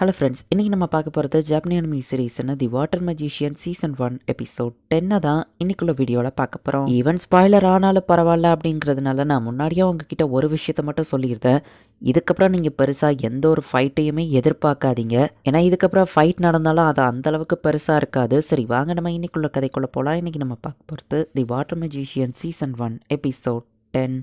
Hello friends இன்றைக்கி நம்ம பார்க்க போகிறது ஜாப்பனி மீ சீரீஸ்னு the water magician season one episode டென்னை தான் இன்னைக்குள்ள வீடியோவில் பார்க்க போகிறோம் ஈவன் ஸ்பாய்லர் ஆனாலும் பரவாயில்ல அப்படிங்கிறதுனால நான் முன்னாடியே உங்ககிட்ட ஒரு விஷயத்த மட்டும் சொல்லியிருந்தேன். இதுக்கப்புறம் நீங்கள் பெருசாக எந்த ஒரு ஃபைட்டையுமே எதிர்பார்க்காதீங்க. ஏன்னா இதுக்கப்புறம் ஃபைட் நடந்தாலும் அது அந்தளவுக்கு பெருசாக இருக்காது. சரி வாங்க நம்ம இன்னைக்குள்ள கதைக்குள்ளே போகலாம் இன்றைக்கி நம்ம பார்க்க போகிறது the water magician season one episode ten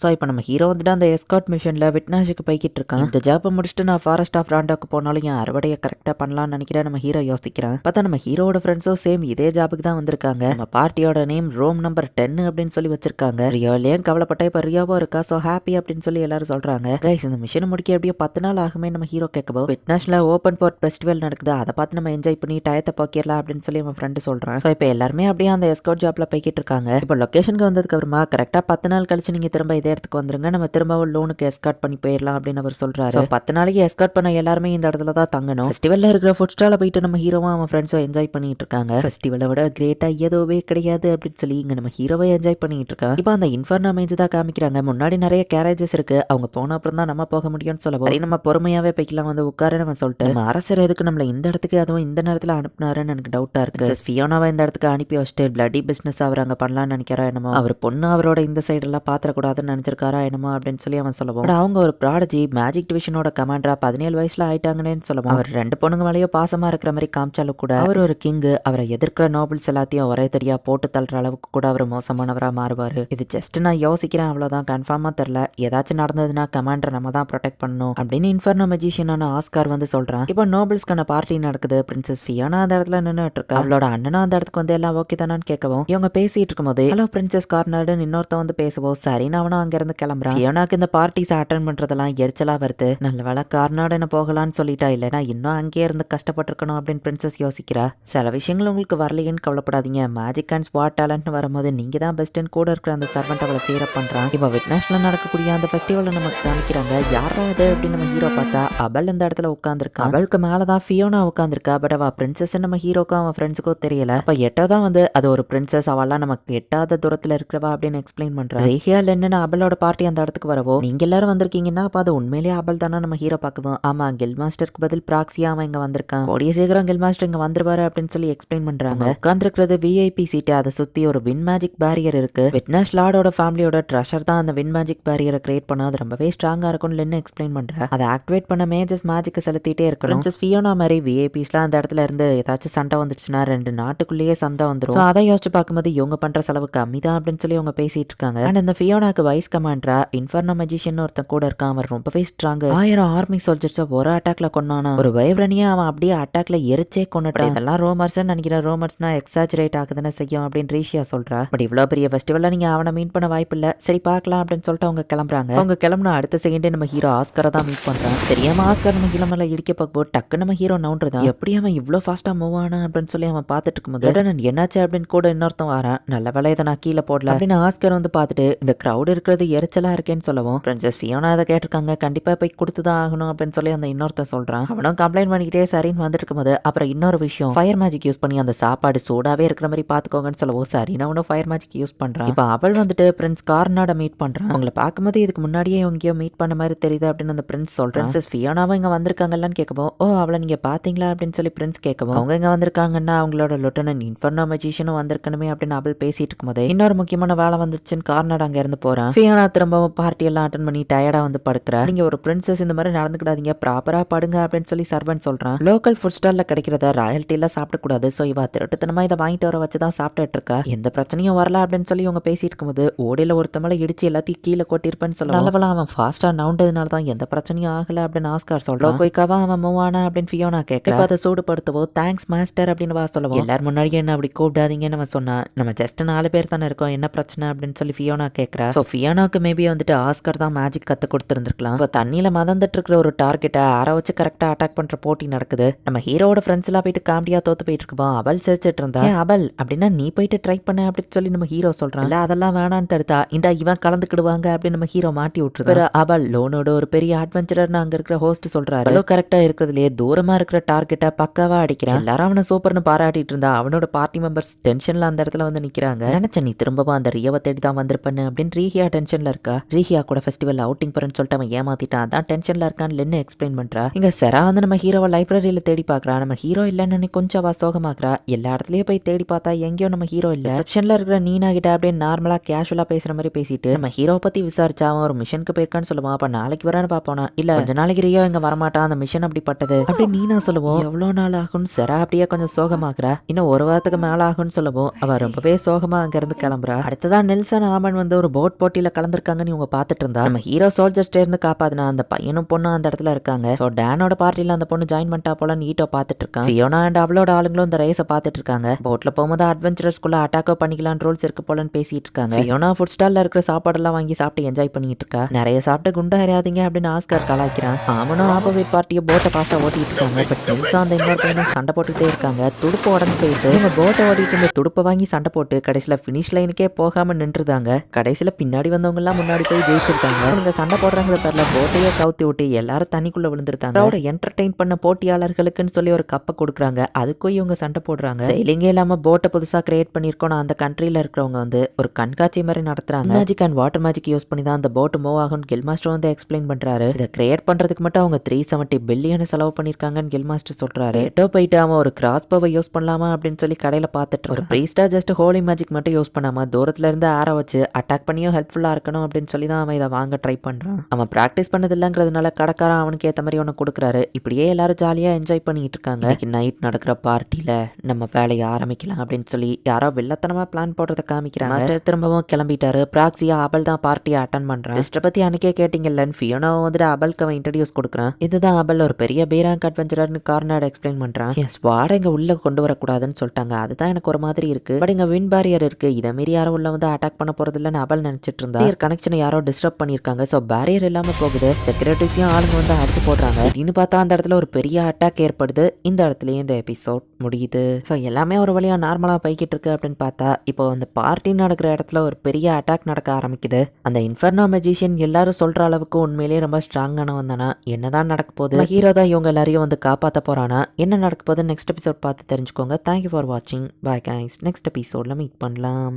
so இப்போ நம்ம ஹீரோ வந்துட்டு அந்த எஸ்கார்ட் மிஷனில் விட்னாஷுக்கு போய்கிட்டு இருக்கான் இந்த ஜாப்பை முடிச்சுட்டு நான் ஃபாரஸ்ட் ஆஃப் ராண்டாக்கு போனாலும் என் அறுவடையை கரெக்டாக பண்ணலாம்னு நினைக்கிறேன் நம்ம ஹீரோ யோசிக்கிறேன். பார்த்தா நம்ம ஹீரோட ஃப்ரெண்ட்ஸும் சேம் இதே ஜாபுக்கு தான் வந்திருக்காங்க. நம்ம பார்ட்டியோட நேம் ரோம் நம்பர் டென் அப்படின்னு சொல்லி வச்சிருக்காங்க. ரியோலேயும் கவலைப்பட்டா இப்போ ரியோவோ இருக்கா? ஸோ ஹாப்பி அப்படின்னு சொல்லி எல்லாரும் சொல்கிறாங்க கைஸ் இந்த மிஷனை முடிக்க எப்படியோ பத்து நாள் ஆகுமே நம்ம ஹீரோ கேட்கவோ. விட்னாஷில் ஓப்பன் போர்ட் ஃபெஸ்டிவல் நடக்குது. அதை பார்த்து நம்ம என்ஜாய் பண்ணி டயத்தை போக்கிடலாம் அப்படின்னு சொல்லி நம்ம ஃப்ரெண்டு சொல்கிறான் ஸோ இப்போ எல்லாருமே அப்படியே அந்த எஸ்கார்ட் ஜாப்பில் போய்கிட்டு இருக்காங்க இப்போ லொக்கேஷனுக்கு வந்ததுக்கு அப்புறமா கரெக்டாக பத்து நாள் கழிச்சு நீங்கள் திரும்ப இதே இடத்துக்கு வந்துருங்க. நம்ம திரும்பவும் லோனுக்கு எஸ்கார்ட் பண்ணி போயிடலாம் அப்படின்னு அவர் சொல்றாரு. பத்து நாளைக்கு எஸ்கார்ட் பண்ண எல்லாருமே இந்த இடத்துல தான் தங்கணும். ஃபெஸ்டிவல்ல இருக்கிற ஃபுட் ஸ்டால போயிட்டு நம்ம ஹீரோவும் அவன் ஃப்ரெண்ட்ஸும் என்ஜாய் பண்ணிட்டு இருக்காங்க. ஃபெஸ்டிவலை விட கிரேட்டா எதுவுமே கிடையாது அப்படின்னு சொல்லி இங்க நம்ம ஹீரோவை என்ஜாய் பண்ணிட்டு இருக்காங்க. இப்போ அந்த இன்ஃபர்னா மேஜ் தான் காமிக்கிறாங்க. முன்னாடி நிறைய கேரேஜஸ் இருக்கு. அவங்க போன அப்புறம் தான் நம்ம போக முடியும்னு சொல்லவும் சரி நம்ம பொறுமையாவே போய்க்கலாம். வந்து உட்கார நம்ம சொல்லிட்டு. நம்ம அரசர் எதுக்கு நம்மள இந்த இடத்துக்கு அதுவும் இந்த நேரத்துல அனுப்புனாருன்னு எனக்கு டவுட்டா இருக்கு. ஃபியோனாவை இந்த இடத்துக்கு அனுப்பி வச்சுட்டு பிளட்டி பிசினஸ் அவர் அங்க பண்ணலாம்னு நினைக்கிறா என்னமோ. அவர் பொண்ணு அவரோட இந்த சைடு எல்லாம் பாத்திரக்கூடாதுன்னு நினைச்சிருக்காரா என்னமோ அப்படின்னு சொல்லி அவன் சொல்லவும் அவங்க ஒரு ப்ராடஜி மேஜிக் டிவிஷனோட கமாண்டரா பதினேழு வயசுல ஆயிட்டாங்கன்னு சொல்லவும் அவர் ரெண்டு பொண்ணுங்க மேலேயோ பாசமா இருக்கிற மாதிரி காமிச்சாலும் கூட அவர் ஒரு கிங் அவரை எதிர்க்கிற நோபல்ஸ் எல்லாத்தையும் ஒரே தெரியா போட்டு தள்ளுற அளவுக்கு கூட அவர் மோசமானவரா மாறுவாரு. இது ஜஸ்ட் நான் யோசிக்கிறேன் அவ்வளவுதான். கன்ஃபார்மா தெரியல. ஏதாச்சும் நடந்ததுன்னா கமாண்டரை நம்ம தான் ப்ரொடெக்ட் பண்ணணும் அப்படின்னு இன்ஃபர்னோ மெஜிஷியனான ஆஸ்கார் வந்து சொல்றான். இப்போ நோபல்ஸ்க்கான பார்ட்டி நடக்குது. பிரின்சஸ் ஃபியோனா அந்த இடத்துல நின்னுட்டு இருக்கா. அவளோட அண்ணனும் அந்த இடத்துக்கு வந்து எல்லாம் ஓகே தானான்னு கேட்கவும் இவங்க பேசிட்டு இருக்கும்போது ஹலோ பிரின்சஸ் கார்னர்னு இன்னொருத்தன் வந்து பேசுவோம் சரின்னு அவனும் அங்க இருந்து கிளம்புறான் ஃபியோனாக்கு இந்த பார்ட்டிஸ் அட்டன் பண்றதெல்லாம் எரிச்சலா வருது. நல்ல வேலை கார்னார்டன் போகலான்னு சொல்லிட்டா இல்லைனா இன்னும் அங்கேயே இருந்து கஷ்டப்பட்டிருக்கணும் அப்படின்னு பிரின்சஸ் யோசிக்கிறா. சில விஷயங்கள் உங்களுக்கு வரலையேன்னு கவலைப்படாதீங்க. மேஜிக் அண்ட் ஸ்பாட் டேலண்ட்னு வரும்போது நீங்க தான் பெஸ்ட்னு கூட இருக்கிற அந்த சர்வெண்ட் அவளை சீரப் பண்றான் இப்போ விட்னஸ்ல நடக்கக்கூடிய அந்த ஃபெஸ்டிவலை நமக்கு காமிக்கிறாங்க யாரா அது அப்படின்னு நம்ம ஹீரோ பார்த்தா அபல் இந்த இடத்துல உட்காந்துருக்கா அவளுக்கு மேலதான் ஃபியோனா உட்காந்துருக்கா பட் அவ பிரின்சஸ் நம்ம ஹீரோக்கும் அவன் ஃப்ரெண்ட்ஸுக்கும் தெரியல. அப்ப எட்டோ தான் வந்து அது ஒரு பிரின்சஸ் அவெல்லாம் நமக்கு எட்டாத தூரத்துல இருக்கிறவா அப்படின்னு எக்ஸ்பிளைன் பண்றான் ரேஹியா லென்னு அபலோட பார்ட்டி அந்த இடத்துக்கு வரவோ நீங்க எல்லாரும் வந்திருக்கீங்கன்னா அப்ப அது உண்மையிலேயே அபல் தானே நம்ம ஹீரோ பார்க்குவோம். ஆமா கில் மாஸ்டருக்கு பதில் ப்ராக்ஸியா அவன் இங்க வந்திருக்கான். கூடிய சீக்கிரம் கில் மாஸ்டர் இங்க வந்துருவாரு அப்படின்னு சொல்லி எக்ஸ்பிளைன் பண்றாங்க. உட்காந்துருக்கிறது விஐபி சீட்டு அதை சுத்தி ஒரு வின் மேஜிக் பேரியர் இருக்கு. விட்னஸ் லார்டோட ஃபேமிலியோட ட்ரெஷர் தான் அந்த வின் மேஜிக் பேரியரை கிரியேட் பண்ண அது ரொம்பவே ஸ்ட்ராங்கா இருக்கும்னு லென்னு எக்ஸ்பிளைன் பண்றேன் அதை ஆக்டிவேட் பண்ண மேஜஸ் மேஜிக்கை செலுத்திட்டே இருக்கணும். ஃபியோனா மாதிரி விஐபிஸ்லாம் அந்த இடத்துல இருந்து ஏதாச்சும் சண்டை வந்துச்சுன்னா ரெண்டு நாட்டுக்குள்ளேயே சண்டை வந்துரும். So, அதை யோசிச்சு பார்க்கும்போது இவங்க பண்ற செலவு கம்மி தான் அப்படின்னு சொல்லி அவங்க பேசிட்டு இருக்காங்க. அண்ட் இந்த ஃபியோனாக்கு வைஸ் கமாண்டரா இன்ஃபர்னோ மெஜிஷியன் ஒருத்தன் கூட இருக்கான். அவன் ரொம்பவே ஸ்ட்ராங் ஆயிரம் ஆர்மி சோல்ஜர்ஸை ஒரு அட்டாக்ல கொண்டானா ஒரு வைப்ரனியா அவன் அப்படியே அட்டாக்ல எரிச்சே கொண்டுட்டான் இதெல்லாம் ரோமர்ஸ் நினைக்கிறேன். ரோமர்ஸ்னா எக்ஸாஜரேட் ஆகுதுன்னு செய்யும் அப்படின்னு ரீஷியா சொல்றா. பட் இவ்வளவு பெரிய ஃபெஸ்டிவல்ல நீங்க அவனை மீட் பண்ண வாய்ப்பு இல்ல. சரி பார்க்கலாம் அப்படின்னு சொல்லிட்டு அவங்க கிளம்புறாங்க. அவங்க கிளம்புன அடுத்த செகண்டே நம்ம ஹீரோ ஆஸ்கரை தான் மீட் பண்றான். தெரியாம ஆஸ்கர் நம்ம ஹீரோ மேல இடிக்க பார்க்கும்போது டக்கு நம்ம ஹீரோ நவுன்றதான் எப்படி அவன் இவ்வளவு ஃபாஸ்டா மூவ் ஆனா அப்படின்னு சொல்லி அவன் பார்த்துட்டு இருக்கும்போது "எடா, நான் என்னாச்சு அப்படின்னு கூட இன்னொருத்தன் வரான். நல்ல வேலை இதை நான் கீழே போடல. அப்படின்னு ஆஸ்கர் வந்து பார்த்துட்டு இந்த crowd இருக்கிறது எரிச்சலா இருக்கேன்னு சொல்லவும் பிரின்சஸ் ஃபியோனா அதை கேட்டிருக்காங்க. கண்டிப்பா போய் கொடுத்துதான் ஆகணும் அப்படின்னு சொல்லி அந்த இன்னொருத்தன் சொல்றான். அவனும் கம்ப்ளைண்ட் பண்ணிக்கிட்டே சரின்னு வந்துட்டு இருக்கும்போது அப்புறம் இன்னொரு விஷயம். ஃபயர் மேஜிக் யூஸ் பண்ணி அந்த சாப்பாடு சூடாவே இருக்கிற மாதிரி பாத்துக்கோங்கன்னு சொல்லவும் சரின்னு அவனும் ஃபயர் மேஜிக் யூஸ் பண்றான். இப்போ அவள் வந்துட்டு பிரின்ஸ் கார்னாட மீட் பண்றான். அவங்கள பார்க்கும்போது இதுக்கு முன்னாடியே எங்கேயோ மீட் பண்ண மாதிரி தெரியுது அப்படின்னு அந்த பிரின்ஸ் சொல்றான். பிரின்சஸ் ஃபியோனாவும் இங்க வந்திருக்காங்கல்லான்னு கேட்கவும் ஓ அவளை நீங்க பாத்தீங்களா அப்படின்னு சொல்லி பிரின்ஸ் கேட்கவும் அவங்க இங்க வந்திருக்காங்கன்னா அவங்களோட லொட்டனன் இன்ஃபர்னோ மெஜிஷியனும் வந்திருக்கணுமே அப்படின்னு அவள் பேசிட்டு இருக்கும்போது இன்னொரு முக்கியமான வேலை வந்துச்சுன்னு கார்னாட் அங்க இருந்து போறான். ஃபியோனா திரும்பவும் பார்ட்டி எல்லாம் அட்டன் பண்ணி டயர்டா வந்து படுக்கிறா. நீங்க ஒரு பிரின்சஸ் இந்த மாதிரி நடந்துக்கிடாதீங்க ப்ராப்பரா படுங்க அப்படின்னு சொல்லி சர்வன்ட் சொல்றான் லோக்கல் ஃபுட் ஸ்டால்ல கிடைக்கிறத ராயல்ட்டி எல்லாம் சாப்பிடக்கூடாது. ஸோ இவ திருட்டுத்தனமா இதை வாங்கிட்டு வர வச்சு தான் சாப்பிட்டுட்டு இருக்கா. எந்த பிரச்சனையும் வரல அப்படின்னு சொல்லி இவங்க பேசிட்டு இருக்கும்போது ஓடையில ஒருத்த மேல இடிச்சு எல்லாத்தையும் கீழே கொட்டிருப்பேன்னு சொல்ல நல்லவளா அவன் ஃபாஸ்டா நவுண்டதுனால தான் எந்த பிரச்சனையும் ஆகல அப்படின்னு ஆஸ்கார் சொல்றான் குயிக்காவா அவன் மூவ் ஆனா அப்படின்னு ஃபியோனா கேட்க அதை சூடுபடுத்தவோ தேங்க்ஸ் மாஸ்டர் அப்படின்னு வா சொல்லவும். எல்லாரும் முன்னாடியே என்ன அப்படி கூப்பிடாதீங்கன்னு அவன் சொன்னான் நம்ம ஜஸ்ட் நாலு பேர் தானே இருக்கோம் என்ன பிரச்சனை அப்படின்னு சொல்லி ஃபியோனா கேட்கறா ஸோ ரியானாவுக்கு மேபி வந்துட்டு ஆஸ்கர் தான் மேஜிக் கற்றுக் கொடுத்துருந்துருக்கலாம். இப்போ தண்ணியில் மதந்துட்டு இருக்கிற ஒரு டார்கெட்டை ஆற வச்சு கரெக்டாக அட்டாக் பண்ணுற போட்டி நடக்குது. நம்ம ஹீரோட ஃப்ரெண்ட்ஸ் எல்லாம் போயிட்டு காமெடியாக தோத்து போயிட்டு இருக்குப்போம் அவள் சிரிச்சிட்டு இருந்தா அவள்? அபல் அப்படின்னா நீ போயிட்டு ட்ரை பண்ண அப்படின்னு சொல்லி நம்ம ஹீரோ சொல்கிறான் இல்லை அதெல்லாம் வேணான்னு தடுத்தா இந்த இவன் கலந்துக்கிடுவாங்க அப்படின்னு நம்ம ஹீரோ மாட்டி விட்டுருது? அபல் லோனோட ஒரு பெரிய அட்வென்ச்சரர்னு அங்கே இருக்கிற ஹோஸ்ட் சொல்கிறாரு அவ்வளோ கரெக்டாக இருக்கிறதுலே தூரமாக இருக்கிற டார்கெட்டை பக்காவாக அடிக்கிறான். எல்லாரும் அவனை சூப்பர்னு பாராட்டிட்டு இருந்தா அவனோட பார்ட்டி மெம்பர்ஸ் டென்ஷனில் அந்த இடத்துல வந்து நிற்கிறாங்க நினைச்ச நீ திரும்பவும் அந்த ரியோவை தேடி தான் வந்திருப்பேன்னு அப்படின்னு ரீஹியாட்ட டென்ஷன்ல இருக்கா? ரீஹியா கூட ஃபெஸ்டிவல் அவுட்டிங் போறேன்னு சொல்லிட்டு அவன் ஏமாத்திட்டான். அதான் டென்ஷன்ல இருக்கான்னு லென்னு எக்ஸ்பிளைன் பண்றா. இங்க செரா வந்து நம்ம ஹீரோவை லைப்ரரியில தேடி பாக்குறா. நம்ம ஹீரோ இல்லைன்னு கொஞ்சம் அவ சோகமாக்குறா. எல்லா இடத்துலயும் போய் தேடி பார்த்தா எங்கேயோ நம்ம ஹீரோ இல்ல. ரிசப்ஷன்ல இருக்கிற நீனா கிட்ட அப்படியே நார்மலா கேஷுவலா பேசுற மாதிரி பேசிட்டு நம்ம ஹீரோ பத்தி விசாரிச்சா அவன் ஒரு மிஷனுக்கு போயிருக்கான்னு சொல்லுவான். அப்ப நாளைக்கு வரான்னு பாப்போனா இல்ல கொஞ்ச நாளைக்கு ரியோ இங்க வரமாட்டான் அந்த மிஷன் அப்படிப்பட்டது அப்படி நீனா சொல்லுவோம் எவ்வளவு நாள் ஆகும்னு செரா அப்படியே கொஞ்சம் சோகமாக்குறா. இன்னும் ஒரு வாரத்துக்கு மேல ஆகும்னு சொல்லுவோம். அவ ரொம்பவே சோகமா அங்க இருந்து கிளம்புறா. அடுத்ததான் நெல்சன் ஆமன் வந்து ஒரு போட் போட்டியில் கலந்துருக்காங்கன்னு இவங்க பாத்துட்டு இருந்தா நம்ம ஹீரோ சோல்ஜர்ஸ்டே இருந்து காப்பாதுனா அந்த பையனும் பொண்ணும் அந்த இடத்துல இருக்காங்க. ஸோ டேனோட பார்ட்டில அந்த பொண்ணு ஜாயின் பண்ணிட்டா போல நீட்டோ பாத்துட்டு இருக்கான் ஃபியோனா அண்ட் அவளோட ஆளுங்களும் இந்த ரேஸை பாத்துட்டு இருக்காங்க. போட்ல போகும்போது அட்வென்ச்சரஸ்குள்ள அட்டாக்கோ பண்ணிக்கலாம் ரூல்ஸ் இருக்கு போலன்னு பேசிட்டு இருக்காங்க. ஃபியோனா ஃபுட் ஸ்டாலில் இருக்கிற சாப்பாடெல்லாம் வாங்கி சாப்பிட்டு என்ஜாய் பண்ணிட்டு இருக்கா. நிறைய சாப்பிட்டு குண்டா அறியாதீங்க அப்படின்னு ஆஸ்கர் கலாய்க்கிறான். அவனும் ஆப்போசிட் பார்ட்டியை போட்டை பார்த்தா ஓட்டிட்டு இருக்காங்க. பட் நெல்சா அந்த இன்னொரு பையனும் சண்டை போட்டுட்டே இருக்காங்க. துடுப்பு உடனே போயிட்டு இவங்க போட்டை ஓடிட்டு இருந்த துடுப்பை வாங்கி சண்டை போட்டு கடைசியில் ஃபினிஷ் லைனுக்கே போகாம நின்றுதாங்க. கடைசியில பின்னாடி வந்தவங்க எல்லாம் முன்னாடி போய் ஜெயிச்சிருக்காங்க. அவங்க சண்டை போடுறாங்கிற பேர்ல போட்டையே கவுத்தி விட்டு எல்லாரும் தண்ணிக்குள்ள விழுந்திருக்காங்க. அவரோட என்டர்டெயின் பண்ண போட்டியாளர்களுக்குன்னு சொல்லி ஒரு கப்பை கொடுக்குறாங்க. அதுக்கும் இவங்க சண்டை போடுறாங்க. செயலிங்கே இல்லாம போட்டை புதுசா கிரியேட் பண்ணிருக்கோம் அந்த கண்ட்ரில இருக்கிறவங்க வந்து ஒரு கண்காட்சி மாதிரி நடத்துறாங்க. Magic and water magic use பண்ணி தான் அந்த போட் மூவ் ஆகும் கில் மாஸ்டர் வந்து எக்ஸ்பிளைன் பண்றாரு. இதை கிரியேட் பண்றதுக்கு மட்டும் அவங்க த்ரீ செவன்டி பில்லியன் செலவு பண்ணிருக்காங்கன்னு கில் மாஸ்டர் சொல்றாரு. எட்டோ போயிட்டு அவன் ஒரு கிராஸ் பவை யூஸ் பண்ணலாமா அப்படின்னு சொல்லி கடையில பார்த்துட்டு ஒரு ப்ரீஸ்டா ஜஸ்ட் ஹோலி மேஜிக் மட்டும் யூஸ் பண்ணாம தூரத்துல இருந்து ஆற வச்சு அட்டாக் பண்ணியும் ஹெல்ப்ஃபுல்லா இருக்கணும் அப்படின்னு சொல்லி தான் அவன் இதை வாங்க ட்ரை பண்றான். அவன் பிராக்டிஸ் பண்ணது இல்லைங்கிறதுனால கடைக்காரன் அவனுக்கு ஏத்த மாதிரி ஒன்று கொடுக்குறாரு. இப்படியே எல்லாரும் ஜாலியா என்ஜாய் பண்ணிட்டு இருக்காங்க. நைட் நடக்கிற பார்ட்டில நம்ம வேலையை ஆரம்பிக்கலாம் அப்படின்னு சொல்லி யாரோ வில்லத்தனமா பிளான் போடுறத காமிக்கிறாங்க. மாஸ்டர் திரும்பவும் கிளம்பிட்டாரு. பிராக்சியா அபல் தான் பார்ட்டியை அட்டன் பண்றான். சிஸ்டர் பத்தி அன்னைக்கே கேட்டீங்கல்லன்னு ஃபியோனா வந்துட்டு அபல்க்கு அவன் இன்ட்ரடியூஸ் கொடுக்குறான். இதுதான் அபல் ஒரு பெரிய பீராங்க் அட்வென்ச்சரர்னு கார்னாட் எக்ஸ்பிளைன் பண்றான். என் ஸ்வாட இங்க உள்ள கொண்டு வரக்கூடாதுன்னு சொல்லிட்டாங்க. அதுதான் எனக்கு ஒரு மாதிரி இருக்கு. பட் இங்க வின் பேரியர் இருக்கு. இதை மீறி யாரும் உள்ள வந்து அட்டாக் பண்ண போறது இல்லைன்னு அபல் நினைச்சிட்டு இருந்தா கனெக்ஷனை யாரோ டிஸ்டர்ப் பண்ணியிருக்காங்க. ஸோ பேரியர் இல்லாம போகுது. செக்யூரிட்டிஸையும் ஆளுங்க வந்து அடிச்சு போடுறாங்க. அப்படின்னு பார்த்தா அந்த இடத்துல ஒரு பெரிய அட்டாக் ஏற்படுது. இந்த இடத்துலயே இந்த எபிசோட் முடியுது. ஸோ எல்லாமே ஒரு வழியா நார்மலா போய்கிட்டு இருக்கு அப்படின்னு பார்த்தா இப்போ அந்த பார்ட்டி நடக்கிற இடத்துல ஒரு பெரிய அட்டாக் நடக்க ஆரம்பிக்குது. அந்த இன்ஃபர்னோ மெஜிஷியன் எல்லாரும் சொல்ற அளவுக்கு உண்மையிலேயே ரொம்ப ஸ்ட்ராங்கானவன் தானா? என்னதான் நடக்க போகுது? ஹீரோ தான் இவங்க எல்லாரையும் வந்து காப்பாத்த போறானா? என்ன நடக்க போகுது நெக்ஸ்ட் எபிசோட் பார்த்து தெரிஞ்சுக்கோங்க. தேங்க்யூ ஃபார் வாட்சிங் பாய் கைஸ் நெக்ஸ்ட் எபிசோட்ல மீட் பண்ணலாம்.